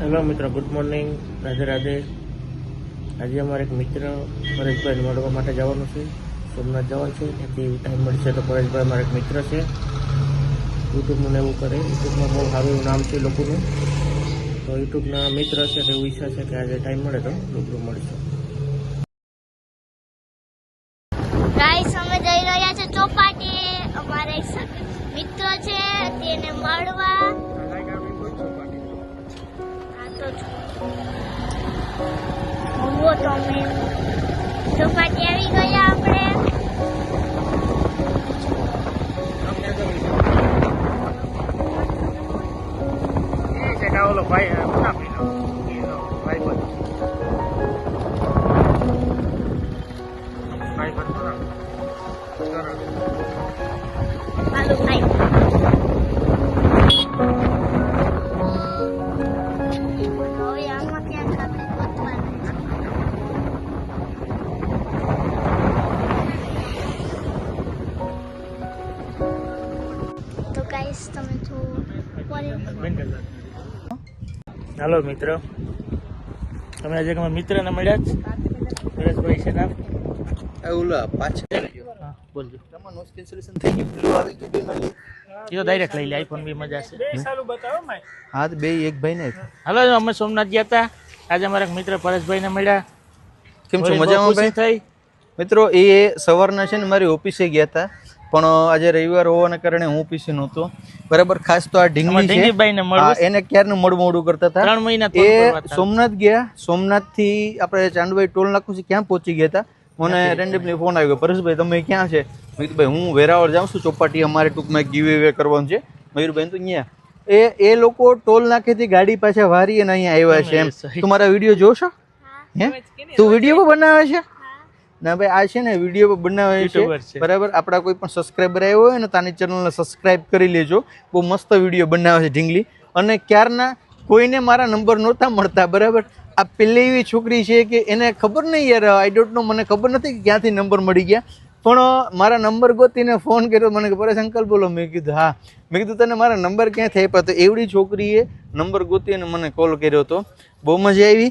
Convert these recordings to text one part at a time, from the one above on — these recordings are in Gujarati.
હેલો મિત્રો, ગુડ મોર્નિંગ. રાધે રાધે આજે અમારે એક મિત્ર પરેશભાઈ મળવા માટે જવાનું છે. સોમનાથ જવાનું છે. ત્યાંથી ટાઈમ મળશે તો પરેશભાઈ અમારા એક મિત્ર છે. યુટ્યુબનું એવું કરે. યુટ્યુબમાં બહુ સારું નામ છે લોકોનું. તો યુટ્યુબના મિત્ર છે, તો એવું ઈચ્છા છે કે આજે ટાઈમ મળે તો રૂબરૂ મળીશું. આ તો જુઓ તો અમે ચોપાટી આવી ગયા આપણે ઓલો ભાઈ ભાઈ હાલો ભાઈ હાલો મિત્રો. તમે આજે અમારા મિત્રને મળ્યા જ? પરેશભાઈ છે નામ? ઓલા પાછળ બોલજો. તમારું નો સોલ્યુશન થઈ ગયું. પેલું આવી ગયું બે એ તો ડાયરેક્ટ લઈ લે આઈફોન બી મજા છે. હા તો બે એક ભાઈ ને હાલો અમે સોમનાથ ગયા હતા આજે અમારા મિત્ર પરેશભાઈને મળ્યા. કેમ છો? મજામાં ભાઈ? થઈ. મિત્રો એ સવારના છે ને મારી ઓફિસે ગયા હતા પણ આજે રવિવાર હોવાને કારણે હું પીસી નહોતો. બરાબર ખાસ તો આ ઢીંગલી છે. ઢીંગલીભાઈને મળવું એને ક્યારનું મોડું મોડું કરતા હતા? ત્રણ મહિના એ સોમનાથ ગયા. સોમનાથથી આપણે ચાંદુભાઈ ટોલ નાખું છે ક્યાં પહોંચી ગયા હતા? મને રેન્ડમલી ફોન આવ્યો પરેશભાઈ તમે ક્યાં છે? મેં કીધું ભાઈ હું વેરાવળ જાઉં છું ચોપાટી અમારે ટૂંકમાં ગીવ વે કરવાનું છે. મયુરભાઈ તો અહીંયા એ એ લોકો ટોલ નાખેથી ગાડી પાછા વારી અને અહીંયા આવ્યા છે એમ. તું મારા વીડિયો જોશો? હે તું વીડિયો બનાવે છે? ના ભાઈ આ છે ને વીડિયો બનાવે છે. બરાબર? આપણા કોઈ પણ સબસ્ક્રાઈબર આવ્યો હોય ને તાની ચેનલને સબસ્ક્રાઈબ કરી લેજો. બહુ મસ્ત વીડિયો બનાવે છે ઢીંગલી. અને ક્યારના કોઈને મારા નંબર નહોતા મળતા બરાબર? આ પેલી એવી છોકરી છે કે એને ખબર નહીં યાર આઈ ડોન્ટ નો મને ખબર નથી કે ક્યાંથી નંબર મળી ગયા. પણ મારા નંબર ગોતીને ફોન કર્યો મને કે પરેશ અંકલ બોલો. મેં કીધું હા. મેં કીધું તને મારા નંબર ક્યાંથી આપ્યા? તો એવડી છોકરીએ નંબર ગોતી અને મને કોલ કર્યો હતો બહુ મજા આવી.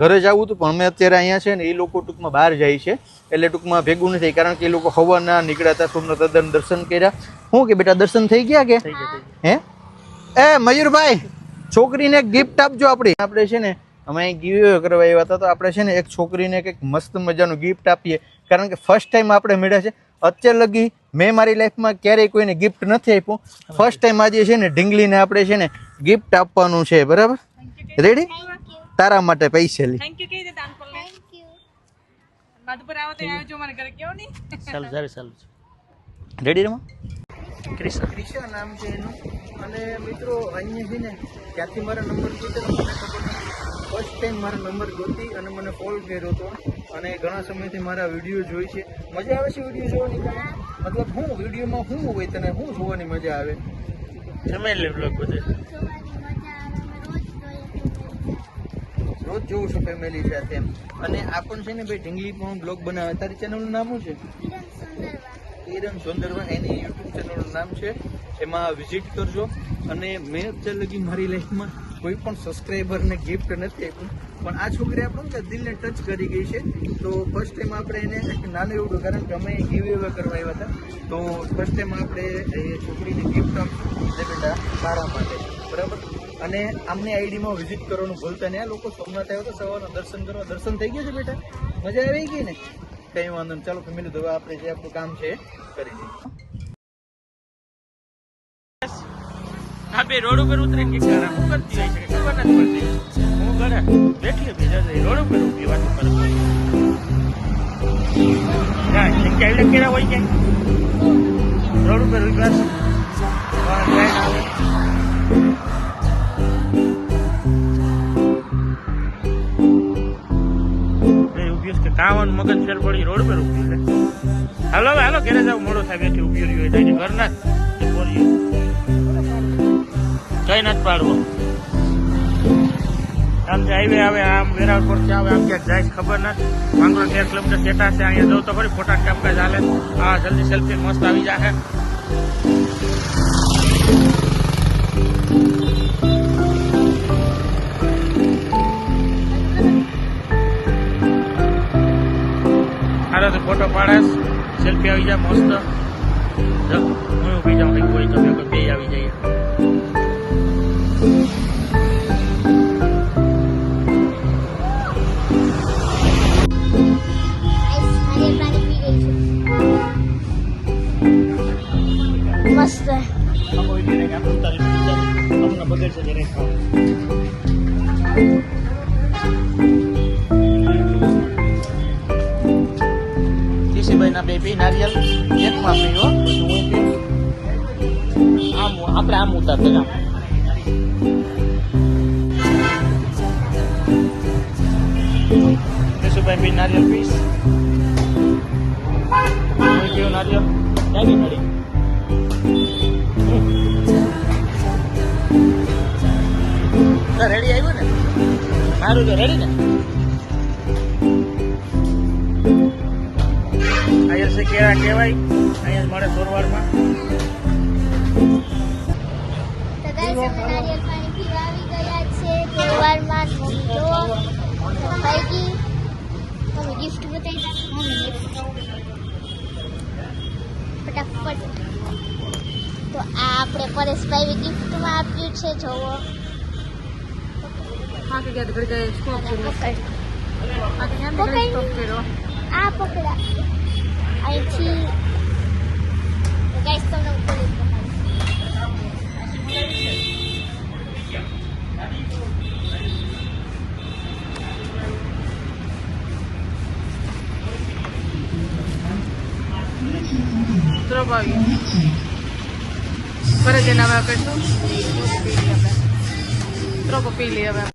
ઘરે જવું હતું પણ અમે અત્યારે અહીંયા છે ને એ લોકો ટૂંકમાં બહાર જાય છે. એટલે ટૂંકમાં ભેગું નથી કારણ કે એ લોકો હવાના નીકળ્યા હતા સોમનાથ તદ્દન દર્શન કર્યા. શું કે બેટા દર્શન થઈ ગયા કે? હે? એ મયુરભાઈ છોકરીને ગિફ્ટ આપજો આપણી. આપણે છે ને અમે ગીવ કરવા આવ્યા હતા. તો આપણે છે ને એક છોકરીને કંઈક મસ્ત મજાનું ગિફ્ટ આપીએ. કારણ કે ફર્સ્ટ ટાઈમ આપણે મળ્યા છે. અત્યાર લગી મેં મારી લાઈફમાં ક્યારેય કોઈને ગિફ્ટ નથી આપ્યું. ફર્સ્ટ ટાઈમ આજે છે ને ઢીંગલીને આપણે છે ને ગિફ્ટ આપવાનું છે. બરાબર? રેડી તારા માટે પૈસે લી. રેડી રમા ક્રિશા. ક્રિશા નામ છે એનું. અને મિત્રો અહીંયા છે ને ત્યાંથી મારા નંબર કીધો ફર્સ્ટ ટાઈમ મારા નંબર ગોતી અને મને કોલ કર્યો હતો અને ઘણા સમયથી મારા વીડિયો જોઈ છે. મજા આવે છે વીડિયો જોવાની તને મતલબ હું વિડીયોમાં શું હોય તને શું જોવાની મજા આવે? ફેમિલી બ્લોગ બધે. જોવાની મજા આવે અમે રોજ જોઉં છું ફેમિલી સાથે એમ. અને આ પણ છે ને ભાઈ? ઢીંગલી પણ બ્લોગ બનાવે. તારી ચેનલનું નામ શું છે? કિરણ સુંદરવા. એની યુટ્યુબ ચેનલનું નામ છે. એમાં વિઝિટ કરજો. અને મેં અત્યાર લગી મારી લાઈફમાં કોઈ પણ સબસ્ક્રાઈબરને ગિફ્ટ નથી આપ્યું. પણ આ છોકરી આપણે દિલને ટચ કરી ગઈ છે. તો ફર્સ્ટ ટાઈમ આપણે એને નાનું એવું, કારણ કે અમે ગીવ એવે કરવા આવ્યા હતા. તો ફર્સ્ટ ટાઈમ આપણે એ છોકરીને ગિફ્ટ આપશું બેટા મારા માટે. બરાબર? અને આમની આઈડીમાં વિઝિટ કરવાનું ભૂલતા નહીં. આ લોકો સોમનાથ આવ્યો તો સવારના દર્શન કરવા. દર્શન થઈ ગયા છે બેટા? મજા આવી ગઈ ને? કંઈ વાંધો નહીં. ચાલો, ફેમિલી હવે આપણે જે આપણું કામ છે કરી દઈએ હા બે રોડ ઉપર ઉતરીને કે ઘરે હું કરતી હોય છે ખબર નથી પડતી હું ઘરે બેઠી ભેજા જઈ રોડ ઉપર ઊભી વાત કરે. ના એટલે કેરા હોય કે? રોડ ઉપર ઊભી વાત ટ્રેન આવે. કાવાનું મગજ ફેર પડી, રોડ પર ઊભી છે. હાલો હાલો, ઘરે જાવ મોડો થાય, બેઠી ઊભી રહ્યો ઘરના કઈ નથી પાડવું. આમ હાઈવે આવે, આમ વેરાવળ પરથી આવે, આમ ક્યાંક જાય, ખબર નથી. માંગરોળ તેર કિલોમીટર સેટા છે, અહીંયા જવું તો ખરી ફોટા કાપકા ચાલે આ જલ્દી સેલ્ફી મસ્ત આવી જશે હારો તો ફોટો પાડે સેલ્ફી આવી જાય, મસ્ત. હું બીજા કોઈ તો બે આવી જાય. ઉતારી દીધી. હમણાં બગડશે જરાક ખાવ. કેશુભાઈ ના બે પી નારિયેલ એકમાં પી હો પછી હું પીઉં. આમ આપણે આમ ઉતારતા બી નારિયેલ પીસ પીવું નારિયેલ ક્યાં ગઈ રેડી આવ્યું ને સારું છે રેડી ને અહીંયા છે કેવા કહેવાય અહીંયા મળે સોરવાડમાં તો ગાઈસ અમે નારિયેળ પાણી પીવા આવી ગયા છે તહેવારમાં મમ્મી જો ખાઈ ગઈ મમ્મી ગિફ્ટ બતાવી દે. Mummy gift. ફટાફટ તો આ આપણે પરેશભાઈ ગિફ્ટમાં આપ્યું છે જોવો આ પકડા અહીંથી તમને va bien. No me ha puesto. Troppo pili, a ver.